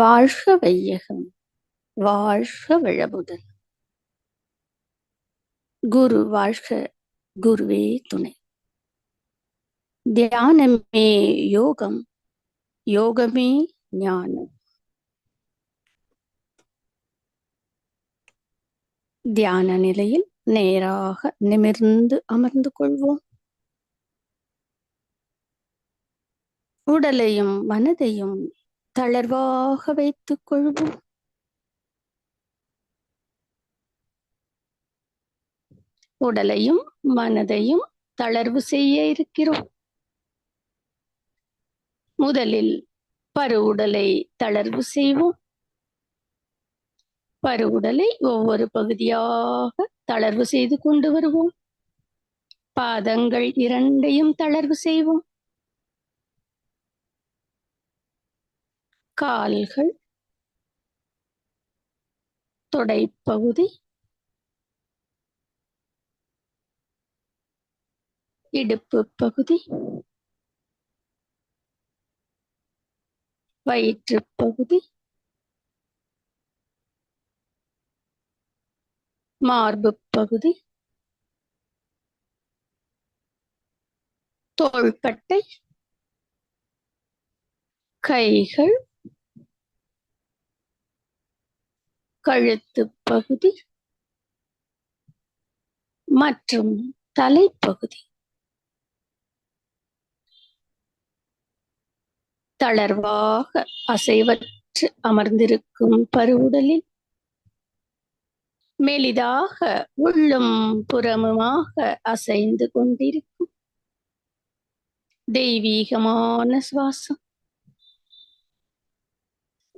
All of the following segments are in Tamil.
வாழ்க வையகம் வாழ்க வளமுடன். குரு வாழ்க குருவே துணை. தியானமே யோகம் யோகமே ஞானம். தியான நிலையில் நேராக நிமிர்ந்து அமர்ந்து கொள்வோம். உடலையும் மனதையும் தளர்வாக வைத்துக் கொள்வோம். உடலையும் மனதையும் தளர்வு செய்ய இருக்கிறோம். முதலில் பருவுடலை தளர்வு செய்வோம். பருவுடலை ஒவ்வொரு பகுதியாக தளர்வு செய்து கொண்டு வருவோம். பாதங்கள் இரண்டையும் தளர்வு செய்வோம். கால்கள் தொடைப்பகுதி இடுப்பு பகுதி வயிற்று பகுதி மார்பு பகுதி தோள்பட்டை கைகள் கழுத்து பகுதி மற்றும் தலைப்பகுதி. தளர்வாக அசைவற்று அமர்ந்திருக்கும் பருவுடலில் மெலிதாக உள்ளும் புறமுமாக அசைந்து கொண்டிருக்கும் தெய்வீகமான சுவாசம்.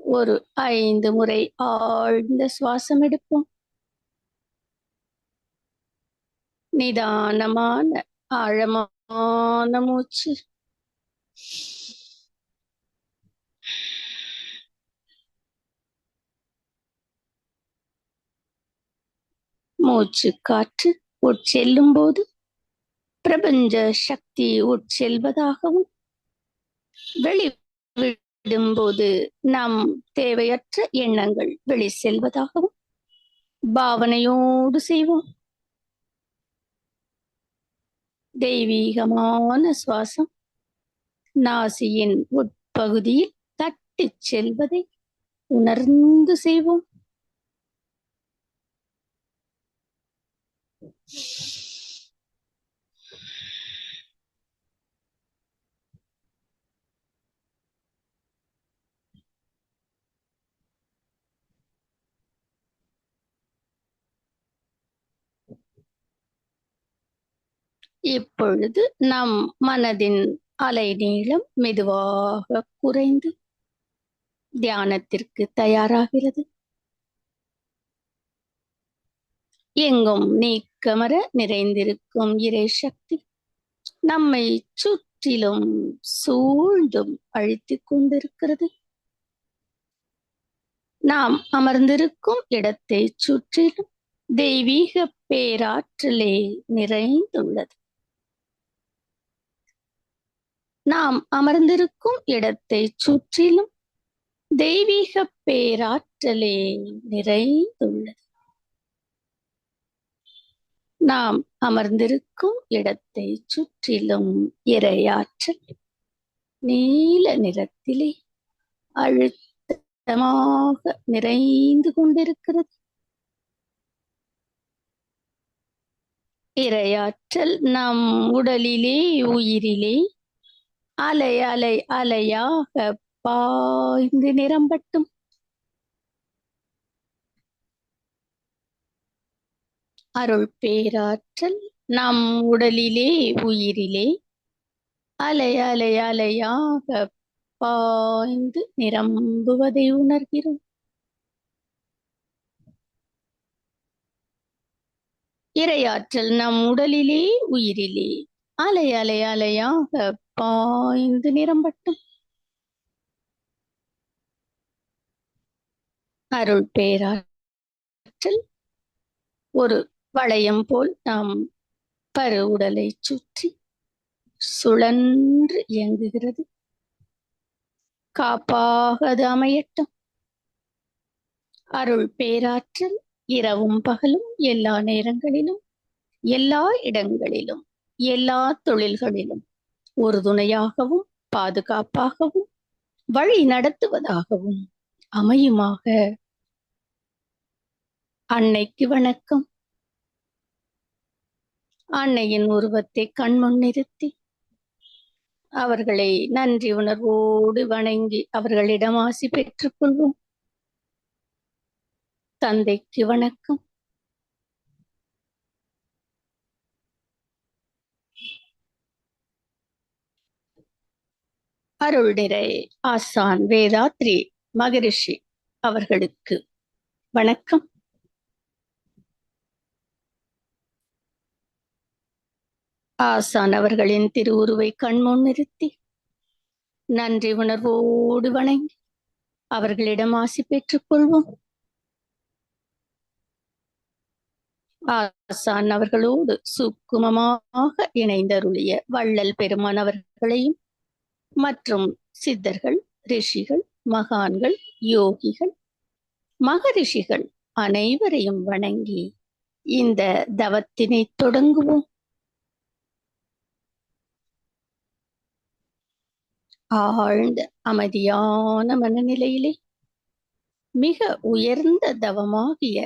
ஒரு ஐந்து முறை ஆழ்ந்த சுவாசம் எடுப்போம். நிதானமான ஆழமான மூச்சு. மூச்சு காற்று உட்செல்லும் போது பிரபஞ்ச சக்தி உட்செல்வதாகவும் வெளி விடும்போது நம் தேவையற்ற எண்ணங்கள் வெளி செல்வதாகவும் பாவனையோடு செய்வோம். தெய்வீகமான சுவாசம் நாசியின் உட்பகுதியில் தட்டிச் செல்வதை உணர்ந்து செய்வோம். இப்பொழுது நம் மனதின் அலை நீளம் மெதுவாக குறைந்து தியானத்திற்கு தயாராகிறது. எங்கும் நீக்கமர நிறைந்திருக்கும் இறை சக்தி நம்மை சுற்றிலும் சூழ்ந்தும் அழித்துக் கொண்டிருக்கிறது. நாம் அமர்ந்திருக்கும் இடத்தை சுற்றிலும் தெய்வீக பேராற்றலே நிறைந்துள்ளது. நாம் அமர்ந்திருக்கும் இடத்தை சுற்றிலும் தெய்வீக பேராற்றலே நிறைந்துள்ளது. நாம் அமர்ந்திருக்கும் இடத்தை சுற்றிலும் இரையாற்றல் நீல நிறத்திலே அழுத்தமாக நிறைந்து கொண்டிருக்கிறது. இரையாற்றல் நம் உடலிலே உயிரிலே அலை அலை அலையாக பாய்ந்து நிரம்பட்டும் அருள் பேராற்றல் நம் உடலிலே உயிரிலே. அலை அலை அலையாக பாய்ந்து நிரம்புவதை உணர்கிறோம். இரையாற்றல் நம் உடலிலே உயிரிலே. அலை அலை அலையாக பாய்ந்து நிரம்பட்டும் அருள் பேராற்றல். ஒரு வளையம் போல் நாம் பரு உடலை சுற்றி சுழன்று இயங்குகிறது. காப்பாக அது அமையட்டும். அருள் பேராற்றல் இரவும் பகலும் எல்லா நேரங்களிலும் எல்லா இடங்களிலும். எல்லா தொழில்களிலும் ஒரு துணையாகவும் பாதுகாப்பாகவும் வழி நடத்துவதாகவும் அமையுமாக. அன்னைக்கு வணக்கம். அன்னையின் உருவத்தை கண்முன் நிறுத்தி அவர்களை நன்றி உணர்வோடு வணங்கி அவர்களிடம் ஆசி பெற்றுக்கொள்வோம் தந்தைக்கு வணக்கம். அருள்நிறை ஆசான் வேதாத்ரி மகரிஷி அவர்களுக்கு. வணக்கம். ஆசான் அவர்களின் திருவுருவை கண்முன் நிறுத்தி நன்றி உணர்வோடு வணங்கி அவர்களிடம் ஆசி பெற்றுக் கொள்வோம். ஆசான் அவர்களோடு சுக்குமமாக இணைந்தருளிய வள்ளல் பெருமான் அவர்களையும் மற்றும் சித்தர்கள் ரிஷிகள் மகான்கள் யோகிகள் மகரிஷிகள் அனைவரையும் வணங்கி இந்த தவத்தினை தொடங்குவோம். ஆழ்ந்த அமைதியான மனநிலையிலே மிக உயர்ந்த தவமாகிய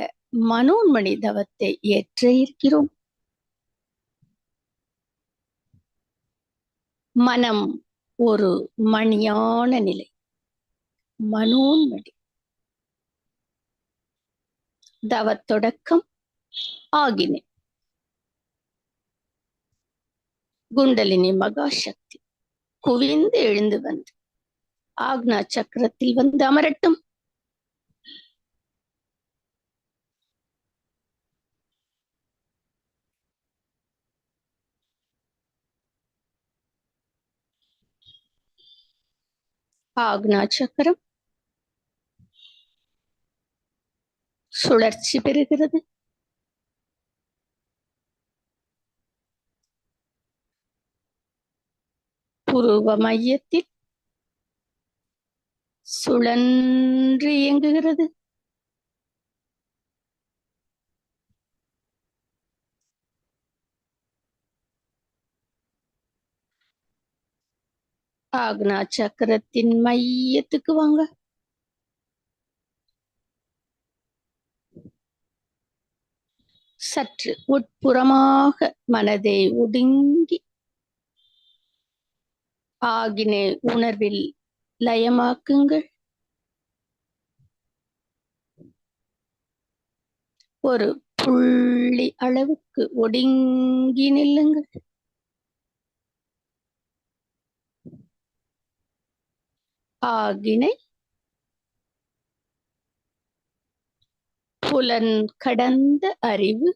மனோன்மணி தவத்தை ஏற்ற இருக்கிறோம். மனம் ஒரு மணியான நிலை. மனோன்மணி தவத்தொடக்கம் ஆகினே. குண்டலினி மகாசக்தி. குவிந்து எழுந்து வந்து. ஆக்னா சக்கரத்தில் வந்து அமரட்டும். ஆக்னா சக்கரம். சுழற்சி பெறுகிறது. புருவ மையத்தில் சுழன்று இயங்குகிறது. ஆக்னா சக்கரத்தின் மையத்துக்கு வாங்க. சற்று உட்புறமாக மனதை ஒடுங்கி. ஆகினே உணர்வில் லயமாக்குங்கள். ஒரு புள்ளி அளவுக்கு ஒடுங்கி நில்லுங்கள். ஆகினை புலன் கடந்த அறிவு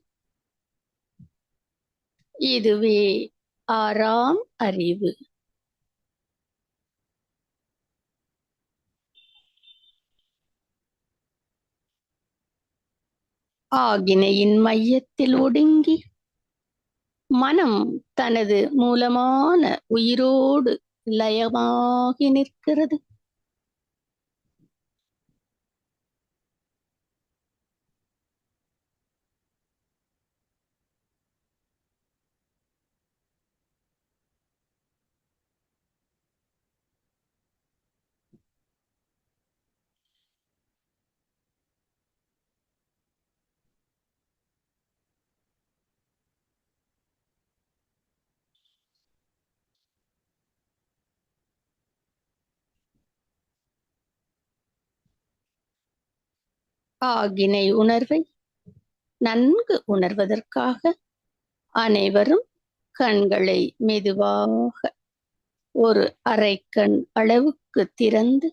இதுவே ஆறாம் அறிவு. ஆகினையின் மையத்தில் ஒடுங்கி மனம் தனது மூலமான உயிரோடு லயமாகி நிற்கிறது. ஆகினை உணர்வை நன்கு உணர்வதற்காக அனைவரும் கண்களை மெதுவாக ஒரு அரைக்கண் அளவுக்கு திறந்து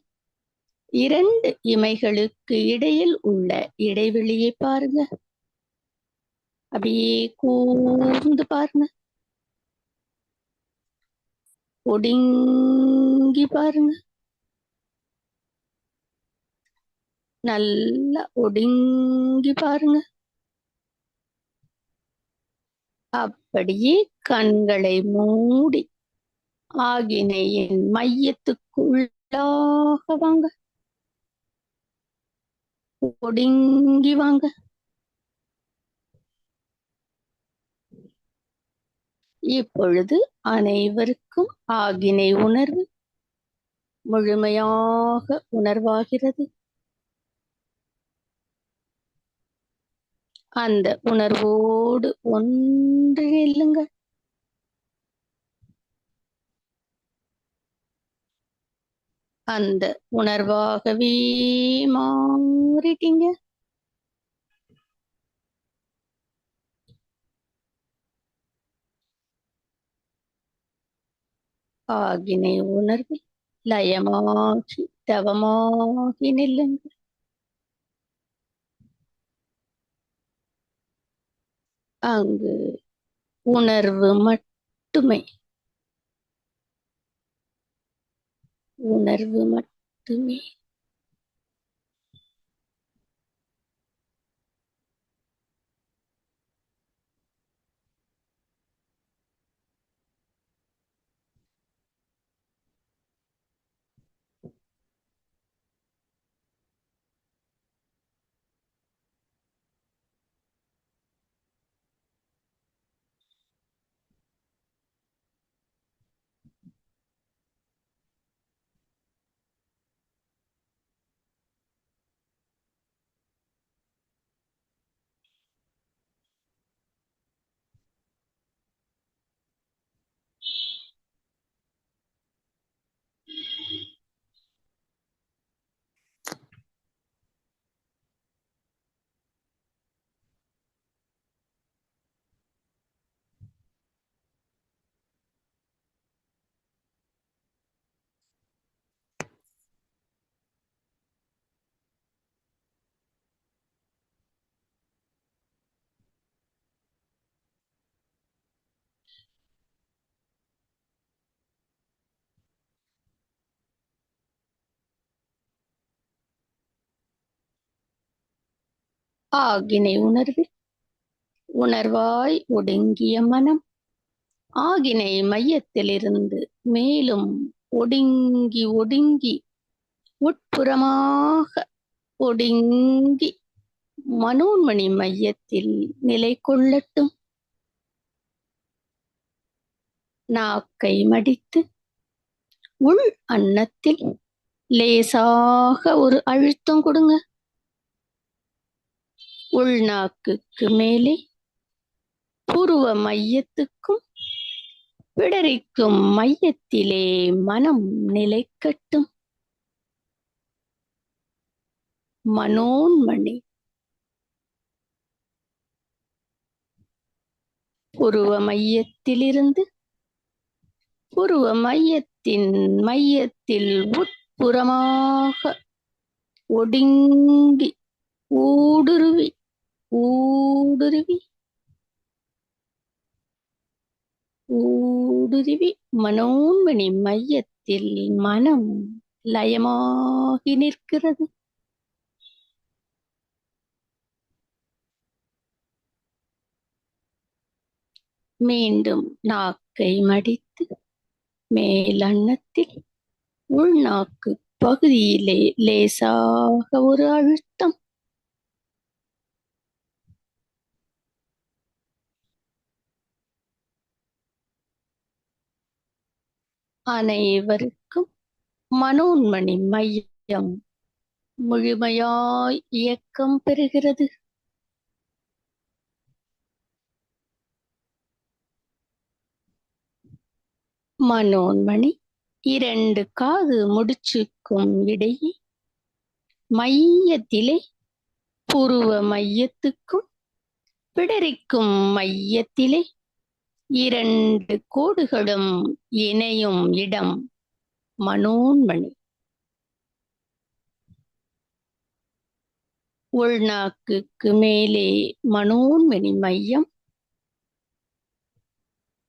இரண்டு இமைகளுக்கு இடையில் உள்ள இடைவெளியை பாருங்க. அப்படியே கூர்ந்து பாருங்க. ஒடுங்கி பாருங்க. நல்லா ஒடுங்கி பாருங்க. அப்படியே கண்களை மூடி ஆகினையின் மையத்துக்குள்ளாக வாங்க. ஒடுங்கி வாங்க. இப்பொழுது அனைவருக்கும் ஆகினை உணர்வு முழுமையாக உணர்வாகிறது. அந்த உணர்வோடு ஒன்று இல்லுங்கள் அந்த உணர்வாகவே மாறிட்டீங்க. ஆகினை உணர்வில் லயமாகி தவமாகி நில்லுங்கள் அங்கு உணர்வு மட்டுமே. உணர்வு மட்டுமே. ஆகினை உணர்வில் உணர்வாய் ஒடுங்கிய மனம். ஆகினை மையத்திலிருந்து மேலும் ஒடுங்கி ஒடுங்கி உட்புறமாக ஒடுங்கி மனோன்மணி மையத்தில் நிலை கொள்ளட்டும். நாக்கை மடித்து உள் அன்னத்தில் லேசாக ஒரு அழுத்தம் கொடுங்க. உள்நாக்குக்கு மேலே புருவ மையத்துக்கும் பிடரிக்கும் மையத்திலே மனம் நிலைக்கட்டும். மனோன்மணி. புருவ மையத்திலிருந்து புருவ மையத்தின் மையத்தில் உட்புறமாக ஒடுங்கி ஊடுருவி ஊடுருவி. ஊடுருவி மனோன்மணி மையத்தில் மனம் லயமாகி நிற்கிறது. மீண்டும் நாக்கை மடித்து மேலன்னத்தில் உள்நாக்கு பகுதியிலே லேசாக ஒரு அழுத்தம். அனைவருக்கும் மனோன்மணி மையம் முழுமையாய் இயக்கம் பெறுகிறது. மனோன்மணி இரண்டு காது முடிச்சுக்கும் இடையே மையத்திலே புருவ மையத்துக்கும் பிடரிக்கும் மையத்திலே இரண்டு கோடுகளும் இணையும் இடம் மனோன்மணி. உள்நாக்குக்கு மேலே மனோன்மணி மையம்.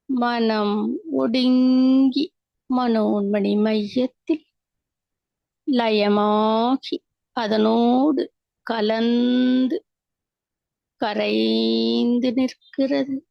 மனம் ஒடுங்கி மனோன்மணி மையத்தில் லயமாகி அதனோடு கலந்து கரைந்து நிற்கிறது.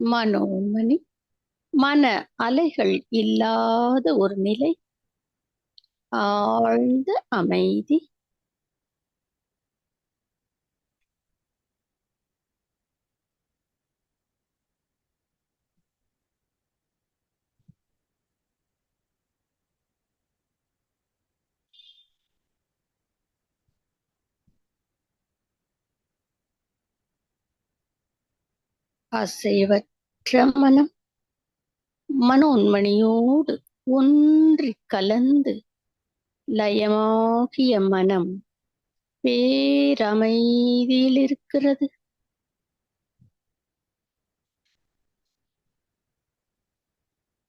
மனோன்மணி மன அலைகள் இல்லாத ஒரு நிலை. ஆழ்ந்த அமைதி. அசைவற்ற மனம் மனோன்மணியோடு ஒன்றி கலந்து லயமாகிய மனம் பேரமைதியில் இருக்கிறது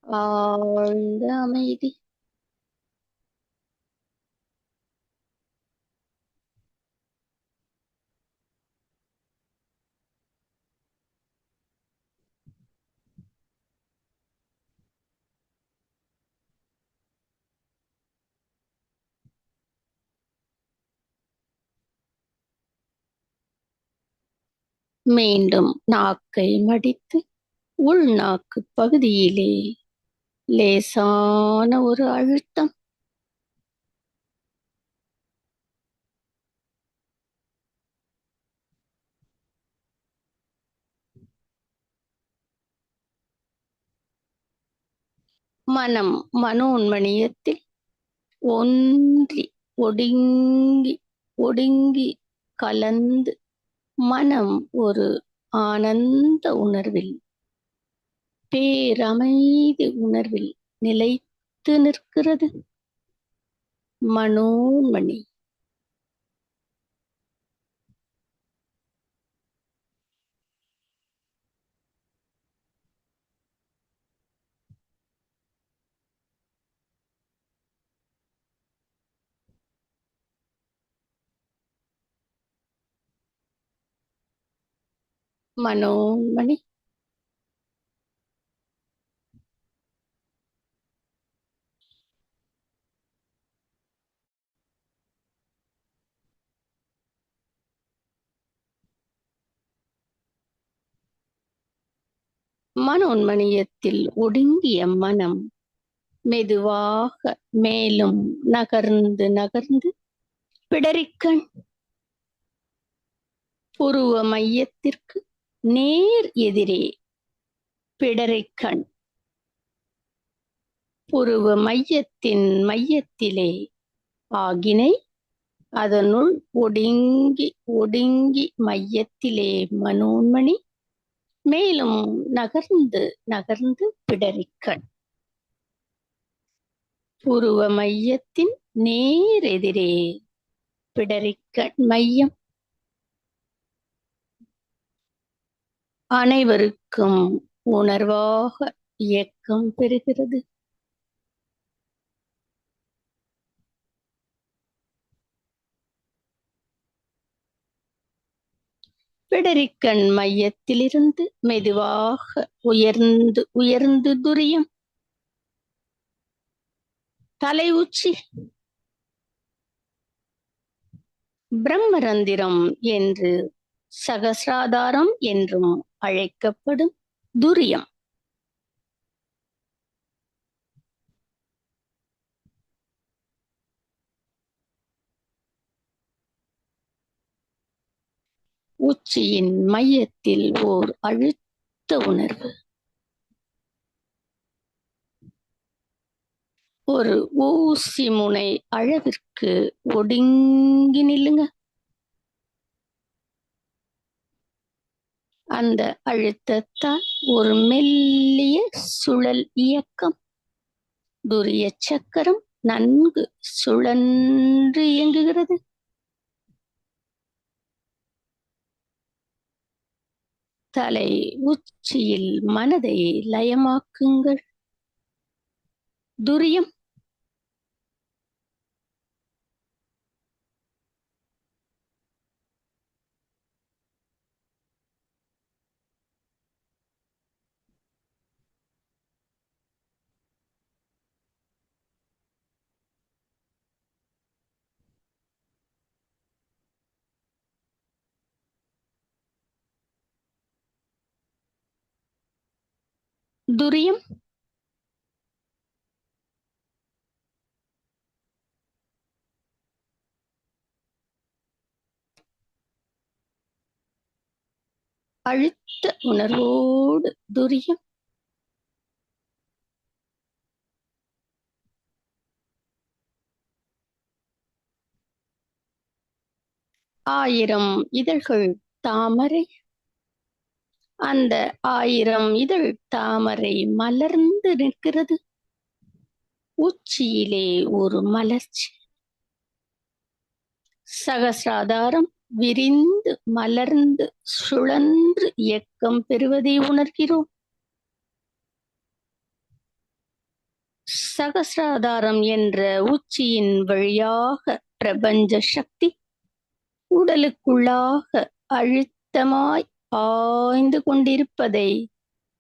ஆழ்ந்த அமைதி. மீண்டும் நாக்கை மடித்து உள்நாக்கு பகுதியிலே லேசான ஒரு அழுத்தம். மனம் மனோன்மணியத்தில் ஒன்றி ஒடுங்கி ஒடுங்கி கலந்து மனம் ஒரு ஆனந்த உணர்வில் பேரமைதி உணர்வில் நிலைத்து நிற்கிறது. மனோன்மணி. மனோன்மணி மனோன்மணியத்தில் ஒடுங்கிய மனம் மெதுவாக மேலும் நகர்ந்து நகர்ந்து பிடரிக்கண் புருவ மையத்திற்கு நேர் எதிரே பிடரைக்கண் புருவ மையத்தின் மையத்திலே ஆகினை அதனுள் ஒடுங்கி ஒடுங்கி மையத்திலே மனோன்மணி மேலும் நகர்ந்து நகர்ந்து பிடரிக்கண் புருவ மையத்தின் நேரெதிரே பிடரிக்கண் மையம். அனைவருக்கும் உணர்வாக இயக்கம் பெறுகிறது. பிடரிக்கண் மையத்திலிருந்து மெதுவாக உயர்ந்து உயர்ந்து துரியம். தலை உச்சி பிரம்மரந்திரம் என்று சகசிராதாரம் என்றும் அழைக்கப்படும் துரியம். உச்சியின் மையத்தில் ஓர் அழுத்த உணர்வு. ஒரு ஊசி முனை அளவிற்கு ஒடுங்கி நில்லுங்க. அந்த அழுத்தத்தால் ஒரு மெல்லிய சுழல் இயக்கம். துரிய சக்கரம் நன்கு சுழன்று இயங்குகிறது. தலை உச்சியில் மனதை லயமாக்குங்கள். துரியம் துரியம். அழுத்த உணர்வோடு துரியம். ஆயிரம் இதழ்கள் தாமரை. அந்த ஆயிரம் இதழ் தாமரை மலர்ந்து நிற்கிறது. உச்சியிலே ஒரு மலர்ச்சி. சகசிராதாரம் விரிந்து மலர்ந்து சுழன்று இயக்கம் பெறுவதை உணர்கிறோம். சகசிராதாரம் என்ற உச்சியின் வழியாக பிரபஞ்ச சக்தி உடலுக்குள்ளாக அழுத்தமாய் ஆய்ந்து கொண்டிருப்பதை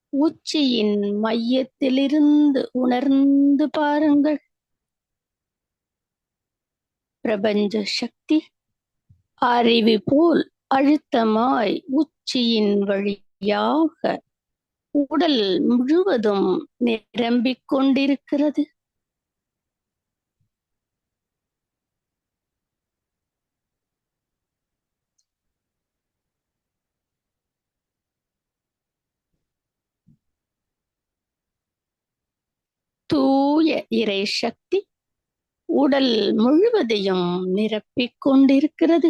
உச்சியின் மையத்திலிருந்து உணர்ந்து பாருங்கள். பிரபஞ்ச சக்தி அறிவு போல் அழுத்தமாய் உச்சியின் வழியாக உடல் முழுவதும் நிரம்பிக் கொண்டிருக்கிறது. தூய இறை சக்தி உடல் முழுவதையும் நிரப்பிக் கொண்டிருக்கிறது.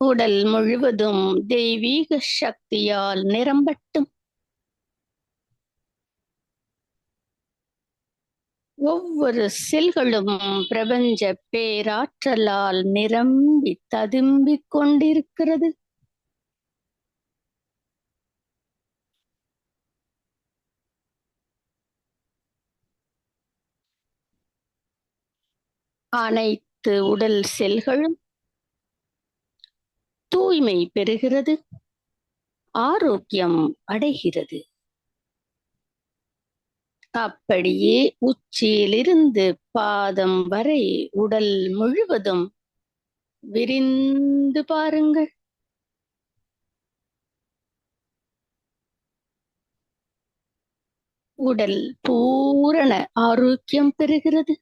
உடல் முழுவதும் தெய்வீக சக்தியால் நிரம்பட்டும். ஒவ்வொரு செல்களும் பிரபஞ்ச பேராற்றலால் நிரம்பி ததும்பிக் கொண்டிருக்கிறது. அனைத்து உடல் செல்களும் தூய்மை பெறுகிறது ஆரோக்கியம் அடைகிறது. அப்படியே உச்சியிலிருந்து பாதம் வரை உடல் முழுவதும் விரிந்து பாருங்கள். உடல் பூரண ஆரோக்கியம் பெறுகிறது.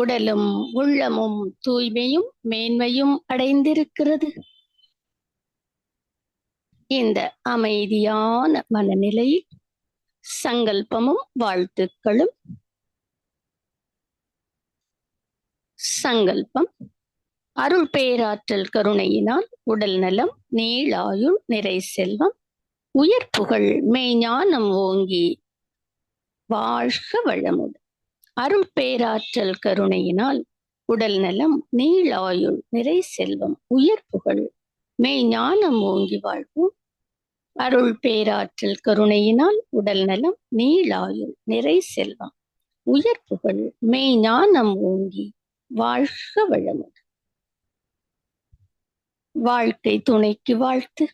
உடலும் உள்ளமும் தூய்மையும் மேன்மையும் அடைந்திருக்கிறது. இந்த அமைதியான மனநிலையில் சங்கல்பமும் வாழ்த்துக்களும் சங்கல்பம் அருள் பேராற்றல் கருணையினால் உடல் நலம் நீளாயுள் நிறை செல்வம் உயர் புகழ் மெய்ஞானம் ஓங்கி வாழ்க வளமுடன். அருள் பேராற்றல் கருணையினால் உடல் நலம் நீளாயுள் நிறை செல்வம் உயர் புகழ் மெய்ஞானம் ஓங்கி வாழ்வோம். அருள் பேராற்றல் கருணையினால் உடல் நலம் நீளாயுள் நிறை செல்வம் உயர் புகழ் மெய்ஞானம் ஓங்கி வாழ்க வளமுடன். வாழ்க்கை துணைக்கு வாழ்த்து.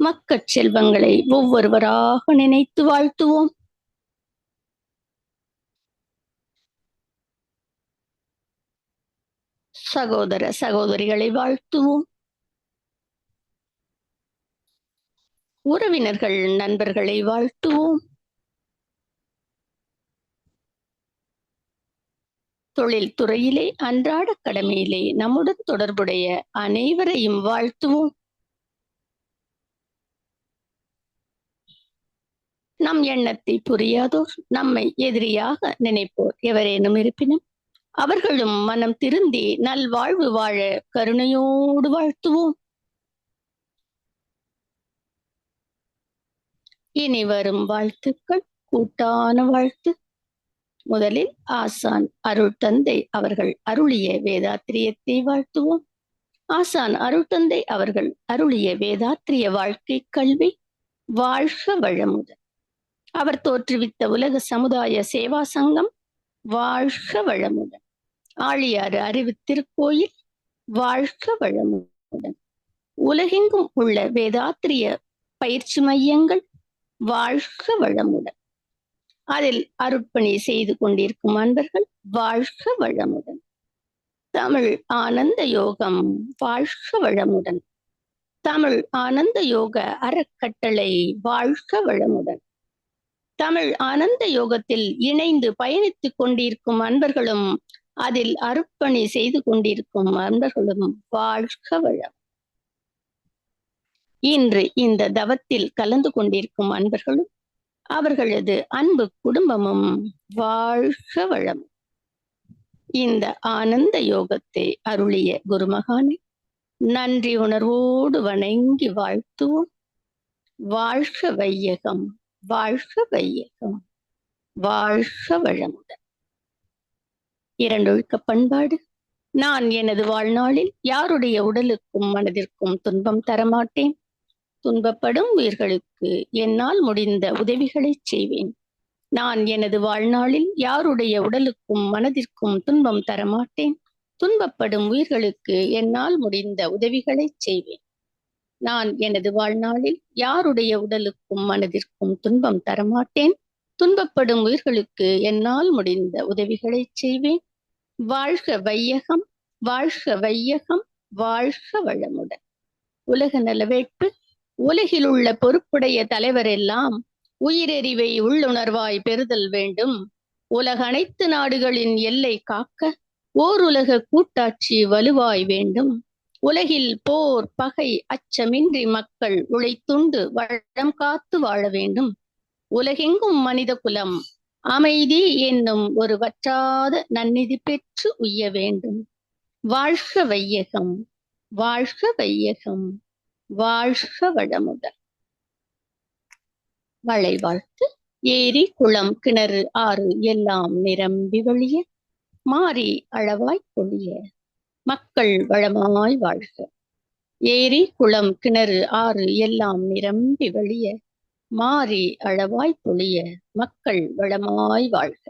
மக்கள் செல்வங்களை ஒவ்வொருவராக நினைத்து வாழ்த்துவோம். சகோதர சகோதரிகளை வாழ்த்துவோம். உறவினர்கள் நண்பர்களை வாழ்த்துவோம். தொழில் துறையிலே அன்றாட கடமையிலே நம்முடன் தொடர்புடைய அனைவரையும் வாழ்த்துவோம். நம் எண்ணத்தை புரியாதோர் நம்மை எதிரியாக நினைப்போர் எவரேனும் இருப்பினும். அவர்களும் மனம் திருந்தி நல்வாழ்வு வாழ கருணையோடு வாழ்த்துவோம். இனி வரும் வாழ்த்துக்கள் கூட்டான வாழ்த்து. முதலில் ஆசான் அருள் தந்தை அவர்கள் அருளிய வேதாத்திரியத்தை வாழ்த்துவோம். ஆசான் அருள் தந்தை அவர்கள் அருளிய வேதாத்திரிய வாழ்க்கை கல்வி வாழ்க வளமுடன் அவர் தோற்றுவித்த உலக சமுதாய சேவா சங்கம் வாழ்க வளமுடன் ஆழியாறு அறிவு திருக்கோயில் வாழ்க வளமுடன். உலகெங்கும் உள்ள வேதாத்திரிய பயிற்சி மையங்கள் வாழ்க வளமுடன். அதில் அருட்பணி செய்து கொண்டிருக்கும் அன்பர்கள் வாழ்க வளமுடன். தமிழ் ஆனந்த யோகம் வாழ்க வளமுடன். தமிழ் ஆனந்த யோக அறக்கட்டளை வாழ்க வளமுடன். தமிழ் ஆனந்த யோகத்தில் இணைந்து பயணித்துக் கொண்டிருக்கும் அன்பர்களும் அதில் அருப்பணி செய்து கொண்டிருக்கும் அன்பர்களும் வாழ்க வளம். இன்று இந்த தவத்தில் கலந்து கொண்டிருக்கும் அன்பர்களும் அவர்களது அன்பு குடும்பமும் வாழ்க வளம். இந்த ஆனந்த யோகத்தை அருளிய குருமகானை நன்றி உணர்வோடு வணங்கி வாழ்த்துவோம். வாழ்க வையகம் வாழ்க வையகம் வாழ்க வளமுடன். இரண்டொழுக்க பண்பாடு. நான் எனது வாழ்நாளில் யாருடைய உடலுக்கும் மனதிற்கும் துன்பம் தரமாட்டேன். துன்பப்படும் உயிர்களுக்கு என்னால் முடிந்த உதவிகளை செய்வேன். நான் எனது வாழ்நாளில் யாருடைய உடலுக்கும் மனதிற்கும் துன்பம் தரமாட்டேன். துன்பப்படும் உயிர்களுக்கு என்னால் முடிந்த உதவிகளை செய்வேன். நான் எனது வாழ்நாளில் யாருடைய உடலுக்கும் மனதிற்கும் துன்பம் தரமாட்டேன். துன்பப்படும் உயிர்களுக்கு என்னால் முடிந்த உதவிகளை செய்வேன். வாழ்க வையகம் வாழ்க வையகம் வாழ்க வளமுடன். உலக நலவேட்பு. உலகில் உள்ள பொறுப்புடைய தலைவர் எல்லாம் உயிரெறிவை உள்ளுணர்வாய் பெறுதல் வேண்டும். உலக அனைத்து நாடுகளின் எல்லை காக்க ஓர் உலக கூட்டாட்சி வலுவாய் வேண்டும். உலகில் போர் பகை அச்சமின்றி மக்கள் உழைத்துண்டு வளம் காத்து வாழ வேண்டும். உலகெங்கும் மனித குலம். அமைதி என்னும் ஒரு வற்றாத நன்னிதி பெற்று உய்ய வேண்டும். வாழ்க வையகம் வாழ்க வையகம் வாழ்க வளமுடன். மழை வாழ்த்து ஏரி குளம் கிணறு ஆறு எல்லாம் நிரம்பி வழிய மாறி அளவாய் பொழிய. மக்கள் வளமாய் வாழ்க. ஏரி குளம் கிணறு ஆறு எல்லாம் நிரம்பி வழிய மாறி அளவாய் பொழிய மக்கள் வளமாய் வாழ்க.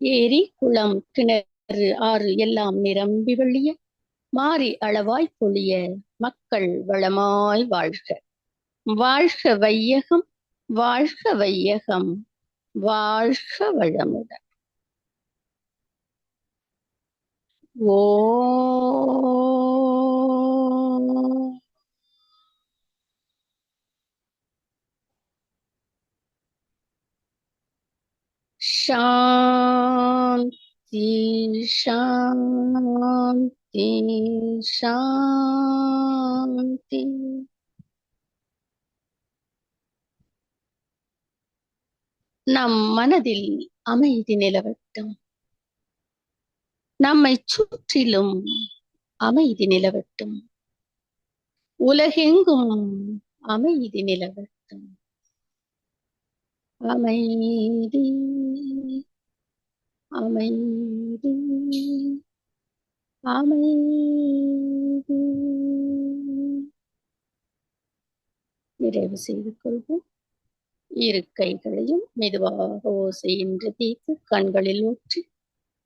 ஏரி குளம் கிணறு ஆறு எல்லாம் நிரம்பி வழிய மாறி அளவாய் பொழிய மக்கள் வளமாய் வாழ்க. வாழ்க வையகம் வாழ்க வையகம் வாழ்க வளமுடன். ஓ சாந்தி சாந்தி சாந்தி நம் மனதில் அமைதி நிலவட்டும். நம்மை சுற்றிலும் அமைதி நிலவட்டும். உலகெங்கும் அமைதி நிலவட்டும். அமைதி அமைதி அமைதி. நிறைவு செய்து கொள்வோம். இரு கைகளையும் மெதுவாக ஓசையின்றி தேய்த்து கண்களில் ஊற்றி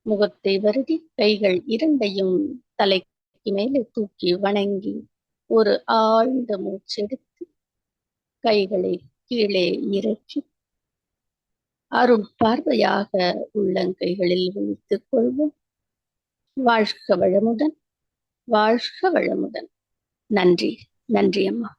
முகத்தை வருடி கைகள் இரண்டையும் தலைக்கு மேலே தூக்கி வணங்கி ஒரு ஆழ்ந்த மூச்செடுத்து கைகளை கீழே இறக்கி அருள் பார்வையாக உள்ளங்கைகளில் வைத்துக் கொள்வோம். வாழ்க வளமுடன் வாழ்க வளமுடன். நன்றி நன்றி அம்மா.